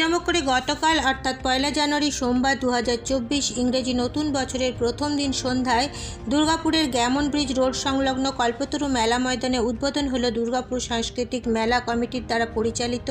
জাঁকজমক করে গতকাল, অর্থাৎ পয়লা জানুয়ারি সোমবার দু হাজার চব্বিশ ইংরেজি নতুন বছরের প্রথম দিন সন্ধ্যায় দুর্গাপুরের গ্যামন ব্রিজ রোড সংলগ্ন কল্পতরু মেলা ময়দানে উদ্বোধন হল দুর্গাপুর সাংস্কৃতিক মেলা কমিটির দ্বারা পরিচালিত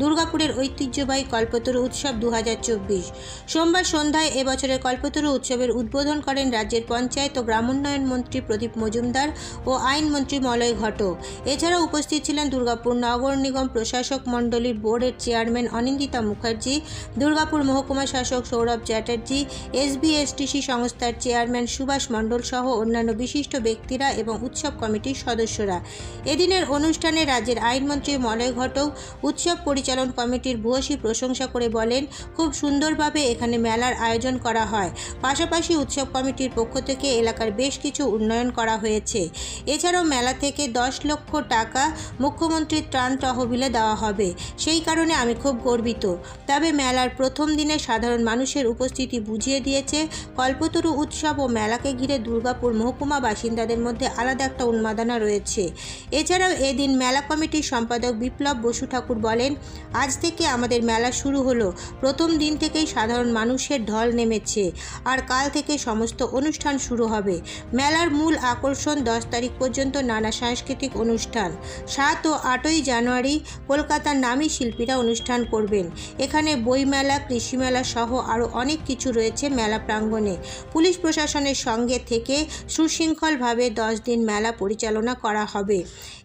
দুর্গাপুরের ঐতিহ্যবাহী কল্পতরু উৎসব দু হাজার চব্বিশ। সোমবার সন্ধ্যায় এবছরের কল্পতরু উৎসবের উদ্বোধন করেন রাজ্যের পঞ্চায়েত ও গ্রামোন্নয়ন মন্ত্রী প্রদীপ মজুমদার ও আইনমন্ত্রী মলয় ঘটক। এছাড়া উপস্থিত ছিলেন দুর্গাপুর নগর নিগম প্রশাসক মণ্ডলীর বোর্ডের চেয়ারম্যান অনিন্দিতা মুখার্জি, দুর্গাপুর মহকুমা শাসক সৌরভ চ্যাটার্জি, এসবিএসটিসি সংস্থার চেয়ারম্যান সুভাষ মণ্ডল সহ অন্যান্য বিশিষ্ট ব্যক্তিরা এবং উৎসব কমিটির সদস্যরা। এদিনের অনুষ্ঠানে রাজ্যের আইনমন্ত্রী মলয় ঘটক, উৎসব পরিচালন কমিটির ভূয়সী প্রশংসা করে বলেন, খুব সুন্দরভাবে এখানে মেলার আয়োজন করা হয়। পাশাপাশি উৎসব কমিটির পক্ষ থেকে এলাকার বেশ কিছু উন্নয়ন করা হয়েছে। এছাড়াও মেলা থেকে দশ লক্ষ টাকা মুখ্যমন্ত্রীর ত্রাণ তহবিলে দেওয়া হবে। সেই কারণে আমি খুব গর্বিত। তবে মেলার প্রথম দিনে সাধারণ মানুষের উপস্থিতি বুঝিয়ে দিয়েছে কল্পতরু উৎসব ও মেলাকে ঘিরে দুর্গাপুর মহকুমা বাসিন্দাদের মধ্যে আলাদা একটা উন্মাদনা রয়েছে। এছাড়াও এদিন মেলা কমিটির সম্পাদক বিপ্লব বসু ঠাকুর বলেন, আজ থেকে আমাদের মেলা শুরু হলো। প্রথম দিন থেকেই সাধারণ মানুষের ঢল নেমেছে আর কাল থেকে সমস্ত অনুষ্ঠান শুরু হবে। মেলার মূল আকর্ষণ দশ তারিখ পর্যন্ত নানা সাংস্কৃতিক অনুষ্ঠান। সাত ও আটই জানুয়ারি কলকাতার নামী শিল্পীরা অনুষ্ঠান করবেন। এখানে বইমেলা কৃষি মেলা সহ আরও অনেক কিছু রয়েছে মেলা প্রাঙ্গণে। পুলিশ প্রশাসনের সঙ্গে থেকে সুশৃঙ্খলভাবে দশ দিন মেলা পরিচালনা করা হবে।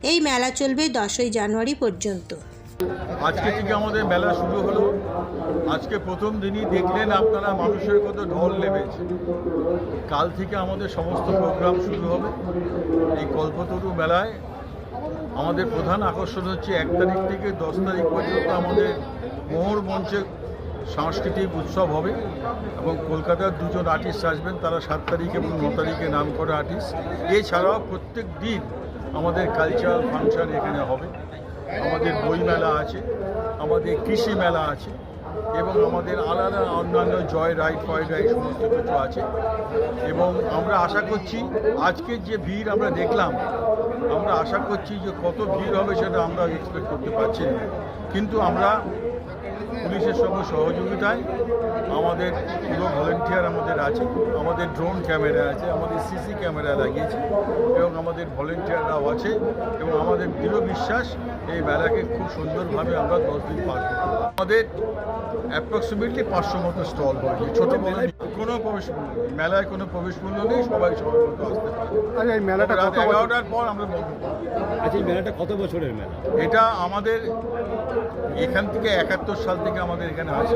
এই মেলা চলবে দশই জানুয়ারি পর্যন্ত। আজকে থেকে আমাদের মেলা শুরু হলো। আজকে প্রথম দিনই দেখলেন আপনারা মানুষের কত ঢল নেমেছে। কাল থেকে আমাদের সমস্ত প্রোগ্রাম শুরু হবে। এই কল্পতরু মেলায় আমাদের প্রধান আকর্ষণ হচ্ছে এক তারিখ থেকে দশ তারিখ পর্যন্ত আমাদের মোহর মঞ্চে সাংস্কৃতিক উৎসব হবে এবং কলকাতার দুজন আর্টিস্ট আসবেন, তারা সাত তারিখ এবং ন তারিখে নাম করা আর্টিস্ট এছাড়াও প্রত্যেক দিন আমাদের কালচারাল ফাংশন এখানে হবে। আমাদের বই মেলা আছে, আমাদের কৃষি মেলা আছে এবং আমাদের আলাদা অন্যান্য জয় রাইড ফয় রাইড সমস্ত কিছু আছে। এবং আমরা আশা করছি, আজকের যে ভিড় আমরা দেখলাম, আমরা আশা করছি যে কত ভিড় হবে সেটা আমরা এক্সপেক্ট করতে পারছি না। কিন্তু আমরা পুলিশের সঙ্গে সহযোগিতায় আমাদের পুরো ভলেন্টিয়ার আমাদের আছে আমাদের ড্রোন ক্যামেরা আছে আমাদের সিসি ক্যামেরা লাগিয়েছে এবং আমাদের ভলেন্টিয়াররাও আছে এবং আমাদের দৃঢ় বিশ্বাস এই মেলাকে খুব সুন্দরভাবে আমরা দশ দিন পার করব আমাদের অ্যাপ্রক্সিমেটলি পাঁচশো মতো স্টল হয়েছে ছোটো মেলায় কোনো প্রবেশ মেলায় কোনো প্রবেশ মূল্য নেই সবাই সবার মতো আসতে পারে। আচ্ছা এই মেলাটা রাত এগারোটার পর আমরা বন্ধ আচ্ছা এই মেলাটা কত বছরের মেলা? এটা আমাদের এখান থেকে একাত্তর সাল থেকে আমাদের এখানে আছে।